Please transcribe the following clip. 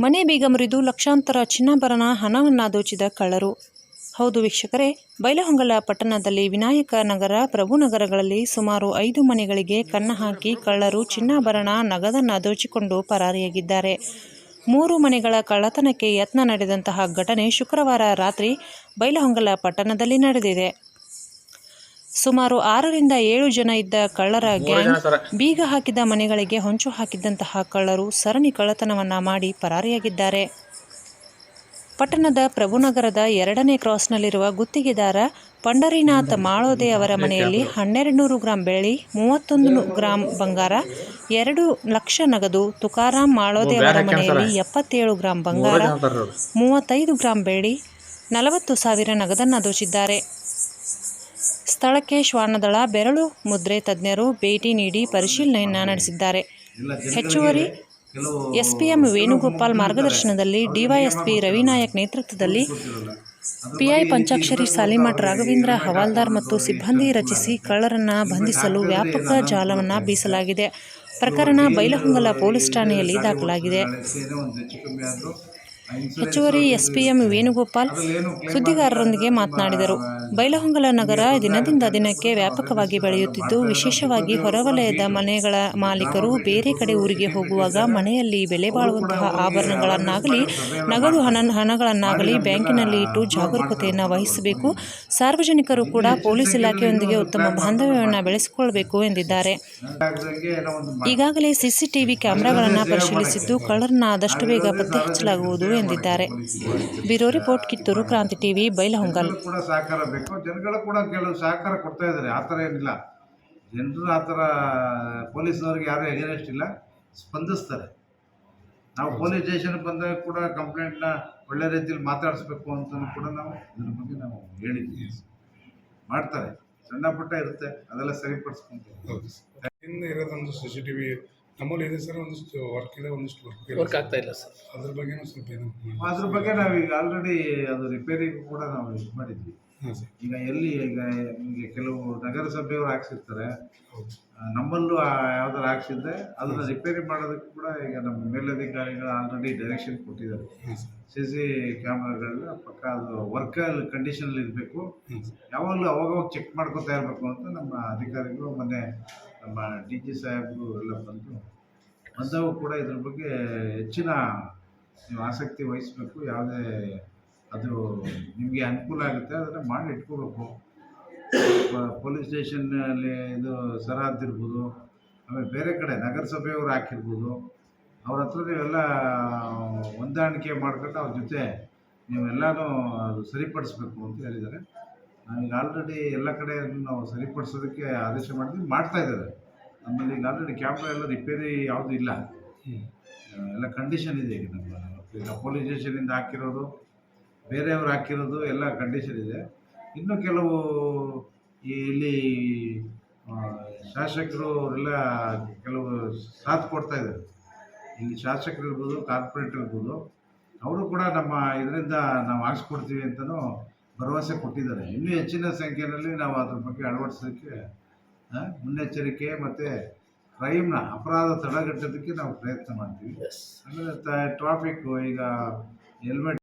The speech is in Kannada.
ಮನೆ ಬೀಗ ಮುರಿದು ಲಕ್ಷಾಂತರ ಚಿನ್ನಾಭರಣ ಹಣವನ್ನು ದೋಚಿದ ಕಳ್ಳರು. ಹೌದು ವೀಕ್ಷಕರೇ, ಬೈಲಹೊಂಗಲ ಪಟ್ಟಣದಲ್ಲಿ ವಿನಾಯಕ ನಗರ ಪ್ರಭುನಗರಗಳಲ್ಲಿ ಸುಮಾರು ಐದು ಮನೆಗಳಿಗೆ ಕನ್ನ ಹಾಕಿ ಕಳ್ಳರು ಚಿನ್ನಾಭರಣ ನಗದನ್ನು ದೋಚಿಕೊಂಡು ಪರಾರಿಯಾಗಿದ್ದಾರೆ. ಮೂರು ಮನೆಗಳ ಕಳ್ಳತನಕ್ಕೆ ಯತ್ನ ನಡೆದಂತಹ ಘಟನೆ ಶುಕ್ರವಾರ ರಾತ್ರಿ ಬೈಲಹೊಂಗಲ ಪಟ್ಟಣದಲ್ಲಿ ನಡೆದಿದೆ. ಸುಮಾರು ಆರರಿಂದ ಏಳು ಜನ ಇದ್ದ ಕಳ್ಳರ ಗ್ಯಾಂಗ್ ಬೀಗ ಹಾಕಿದ ಮನೆಗಳಿಗೆ ಹೊಂಚು ಹಾಕಿದ್ದಂತಹ ಕಳ್ಳರು ಸರಣಿ ಕಳ್ಳತನವನ್ನ ಮಾಡಿ ಪರಾರಿಯಾಗಿದ್ದಾರೆ. ಪಟ್ಟಣದ ಪ್ರಭುನಗರದ ಎರಡನೇ ಕ್ರಾಸ್ನಲ್ಲಿರುವ ಗುತ್ತಿಗೆದಾರ ಪಂಡರಿನಾಥ್ ಮಾಳೋದೆ ಅವರ ಮನೆಯಲ್ಲಿ ಹನ್ನೆರಡು ನೂರು ಗ್ರಾಂ ಬೆಳ್ಳಿ ಮೂವತ್ತೊಂದು ಗ್ರಾಂ ಬಂಗಾರ ಎರಡು ಲಕ್ಷ ನಗದು ತುಕಾರಾಮ್ ಮಾಳೋದೆ ಅವರ ಮನೆಯಲ್ಲಿ ಎಪ್ಪತ್ತೇಳು ಗ್ರಾಂ ಬಂಗಾರ ಮೂವತ್ತೈದು ಗ್ರಾಂ ಬೆಳ್ಳಿ ನಲವತ್ತು ಸಾವಿರ ನಗದನ್ನು ದೋಚಿದ್ದಾರೆ. ಸ್ಥಳಕ್ಕೆ ಶ್ವಾನದಳ, ಬೆರಳು ಮುದ್ರೆ ತಜ್ಞರು ಭೇಟಿ ನೀಡಿ ಪರಿಶೀಲನೆಯನ್ನ ನಡೆಸಿದ್ದಾರೆ. ಹೆಚ್ಚುವರಿ ಎಸ್ಪಿಎಂ ವೇಣುಗೋಪಾಲ್ ಮಾರ್ಗದರ್ಶನದಲ್ಲಿ ಡಿವೈಎಸ್ಪಿ ರವಿನಾಯಕ್ ನೇತೃತ್ವದಲ್ಲಿ ಪಿಐ ಪಂಚಾಕ್ಷರಿ ಸಾಲಿಮಠ್ ರಾಘವೇಂದ್ರ ಹವಾಲ್ದಾರ್ ಮತ್ತು ಸಿಬ್ಬಂದಿ ರಚಿಸಿ ಕಳ್ಳರನ್ನ ಬಂಧಿಸಲು ವ್ಯಾಪಕ ಜಾಲವನ್ನ ಬೀಸಲಾಗಿದೆ. ಪ್ರಕರಣ ಬೈಲಹೊಂಗಲ ಪೊಲೀಸ್ ಠಾಣೆಯಲ್ಲಿ ದಾಖಲಾಗಿದೆ. ಹೆಚ್ಚುವರಿ ಎಸ್ಪಿಎಂ ವೇಣುಗೋಪಾಲ್ ಸುದ್ದಿಗಾರರೊಂದಿಗೆ ಮಾತನಾಡಿದರು. ಬೈಲಹೊಂಗಲ ನಗರ ದಿನದಿಂದ ದಿನಕ್ಕೆ ವ್ಯಾಪಕವಾಗಿ ಬೆಳೆಯುತ್ತಿದ್ದು, ವಿಶೇಷವಾಗಿ ಹೊರವಲಯದ ಮನೆಗಳ ಮಾಲೀಕರು ಬೇರೆ ಕಡೆ ಊರಿಗೆ ಹೋಗುವಾಗ ಮನೆಯಲ್ಲಿ ಬೆಲೆ ಬಾಳುವಂತಹ ಆಭರಣಗಳನ್ನಾಗಲಿ, ನಗದು ಹಣ, ಹಣಗಳನ್ನಾಗಲಿ ಬ್ಯಾಂಕಿನಲ್ಲಿ ಇಟ್ಟು ಜಾಗರೂಕತೆಯನ್ನು ವಹಿಸಬೇಕು. ಸಾರ್ವಜನಿಕರು ಕೂಡ ಪೊಲೀಸ್ ಇಲಾಖೆಯೊಂದಿಗೆ ಉತ್ತಮ ಬಾಂಧವ್ಯವನ್ನು ಬೆಳೆಸಿಕೊಳ್ಳಬೇಕು ಎಂದಿದ್ದಾರೆ. ಈಗಾಗಲೇ ಸಿಸಿಟಿವಿ ಕ್ಯಾಮೆರಾಗಳನ್ನು ಪರಿಶೀಲಿಸಿದ್ದು, ಕಳ್ಳರನ್ನ ಆದಷ್ಟು ಬೇಗ ಪತ್ತೆ ಹಚ್ಚಲಾಗುವುದು ಎಂದಿದ್ದಾರೆ. ಬ್ಯೂರೋ ರಿಪೋರ್ಟ್ ಕಿತ್ತೂರು ಕ್ರಾಂತಿ ಟಿವಿ ಬೈಲಹೊಂಗಲ್. ಕೂಡ ಸಹಕಾರ ಬೇಕು. ಜನಗಳು ಕೂಡ ಕೆಲವು ಸಹಕಾರ ಕೊಡ್ತಾ ಇದ್ದಾರೆ. ಆ ಥರ ಏನಿಲ್ಲ. ಜನರು ಆ ಥರ ಪೊಲೀಸ್ನವ್ರಿಗೆ ಯಾರು ಎಗೇನೆಸ್ಟ್ ಇಲ್ಲ ಸ್ಪಂದಿಸ್ತಾರೆ. ನಾವು ಪೊಲೀಸ್ ಸ್ಟೇಷನ್ ಬಂದಾಗ ಕೂಡ ಕಂಪ್ಲೇಂಟ್ನ ಒಳ್ಳೆ ರೀತಿಯಲ್ಲಿ ಮಾತಾಡಿಸ್ಬೇಕು ಅಂತ ಕೂಡ ನಾವು ಇದ್ರ ಬಗ್ಗೆ ನಾವು ಹೇಳಿದ್ದೀವಿ. ಮಾಡ್ತಾರೆ. ಸಣ್ಣ ಪುಟ್ಟ ಇರುತ್ತೆ. ಅದೆಲ್ಲ ಸರಿಪಡಿಸ್ಕೊಂತೀವಿ ಇನ್ನು ಇರೋದೊಂದು ಸಿ ಸಿ ಟಿ ವಿ ನಮ್ಮಲ್ಲಿ ಇದೆ ಸರ್ ಒಂದಿಷ್ಟು ವರ್ಕ್ ಇದೆ ಒಂದಿಷ್ಟು ವರ್ಕ್ ವರ್ಕ್ ಆಗ್ತಾ ಇಲ್ಲ ಸರ್. ಅದ್ರ ಬಗ್ಗೆನೂ ಸ್ವಲ್ಪ ಏನು ಅದ್ರ ಬಗ್ಗೆ ನಾವೀಗ ಆಲ್ರೆಡಿ ಅದು ರಿಪೇರಿ ಕೂಡ ನಾವು ಇದು ಮಾಡಿದ್ವಿ. ಹಾಂ ಸರ್. ಈಗ ಎಲ್ಲಿ ಈಗ ನಿಮಗೆ ಕೆಲವು ನಗರಸಭೆಯವರು ಹಾಕ್ಸಿರ್ತಾರೆ. ನಮ್ಮಲ್ಲೂ ಆ ಯಾವ್ದಾರು ಹಾಕ್ಸಿದ್ರೆ ಅದನ್ನ ರಿಪೇರಿ ಮಾಡೋದಕ್ಕೆ ಕೂಡ ಈಗ ನಮ್ಮ ಮೇಲಧಿಕಾರಿಗಳು ಆಲ್ರೆಡಿ ಡೈರೆಕ್ಷನ್ ಕೊಟ್ಟಿದ್ದಾರೆ. ಸಿ ಸಿ ಕ್ಯಾಮ್ರಾಗಳನ್ನ ಪಕ್ಕ ಅದು ವರ್ಕಲ್ ಕಂಡೀಷನಲ್ಲಿ ಇರಬೇಕು. ಯಾವಾಗಲೂ ಅವಾಗವಾಗ ಚೆಕ್ ಮಾಡ್ಕೊತಾ ಇರಬೇಕು ಅಂತ ನಮ್ಮ ಅಧಿಕಾರಿಗಳು ಮೊನ್ನೆ ನಮ್ಮ ಡಿ ಜಿ ಸಾಹೇಬ್ರು ಎಲ್ಲ ಬಂದು ಬಂದವು ಕೂಡ ಇದ್ರ ಬಗ್ಗೆ ಹೆಚ್ಚಿನ ನೀವು ಆಸಕ್ತಿ ವಹಿಸಬೇಕು, ಯಾವುದೇ ಅದು ನಿಮಗೆ ಅನುಕೂಲ ಆಗುತ್ತೆ, ಅದನ್ನು ಮಾಡಿ ಇಟ್ಕೋಬೇಕು. ಪೊಲೀಸ್ ಸ್ಟೇಷನ್ನಲ್ಲಿ ಇದು ಸರಹದ್ದು ಇರ್ಬೋದು, ಆಮೇಲೆ ಬೇರೆ ಕಡೆ ನಗರಸಭೆಯವರು ಹಾಕಿರ್ಬೋದು, ಅವ್ರ ಹತ್ರ ನೀವೆಲ್ಲ ಹೊಂದಾಣಿಕೆ ಮಾಡ್ಕೊಂಡು ಅವ್ರ ಜೊತೆ ನೀವೆಲ್ಲನೂ ಅದು ಸರಿಪಡಿಸ್ಬೇಕು ಅಂತ ಹೇಳಿದ್ದಾರೆ. ನಾವೀಗ ಆಲ್ರೆಡಿ ಎಲ್ಲ ಕಡೆ ನಾವು ಸರಿಪಡಿಸೋದಕ್ಕೆ ಆದೇಶ ಮಾಡಿದ್ವಿ ಮಾಡ್ತಾ ಇದ್ದಾರೆ ನಮ್ಮಲ್ಲಿ ಈಗ ಆಲ್ರೆಡಿ ಕ್ಯಾಮ್ರಾ ಎಲ್ಲ ರಿಪೇರಿ ಯಾವುದೂ ಇಲ್ಲ. ಎಲ್ಲ ಕಂಡೀಷನ್ ಇದೆ ಈಗ ನಮ್ಮ ಈಗ ಪೊಲೀಸ್ ಸ್ಟೇಷನಿಂದ ಹಾಕಿರೋದು ಬೇರೆಯವ್ರು ಹಾಕಿರೋದು ಎಲ್ಲ ಕಂಡೀಷನ್ ಇದೆ. ಇನ್ನು ಕೆಲವು ಇಲ್ಲಿ ಶಾಸಕರು ಅವರೆಲ್ಲ ಕೆಲವು ಸಾಥ್ ಕೊಡ್ತಾ ಇದ್ದಾರೆ. ಇಲ್ಲಿ ಶಾಸಕರು ಇರ್ಬೋದು ಕಾರ್ಪೊರೇಟ್ ಇರ್ಬೋದು ಅವರು ಕೂಡ ನಮ್ಮ ಇದರಿಂದ ನಾವು ಹಾಕ್ಸ್ಕೊಡ್ತೀವಿ ಅಂತಲೂ ಭರವಸೆ ಕೊಟ್ಟಿದ್ದಾರೆ. ಇನ್ನೂ ಹೆಚ್ಚಿನ ಸಂಖ್ಯೆಯಲ್ಲಿ ನಾವು ಅದ್ರ ಬಗ್ಗೆ ಅಳವಡಿಸೋದಕ್ಕೆ ಮುನ್ನೆಚ್ಚರಿಕೆ ಮತ್ತು ಕ್ರೈಮ್ನ ಅಪರಾಧ ತಡೆಗಟ್ಟೋದಕ್ಕೆ ನಾವು ಪ್ರಯತ್ನ ಮಾಡ್ತೀವಿ. ಆಮೇಲೆ ಟ್ರಾಫಿಕ್ಕು ಈಗ ಹೆಲ್ಮೆಟ್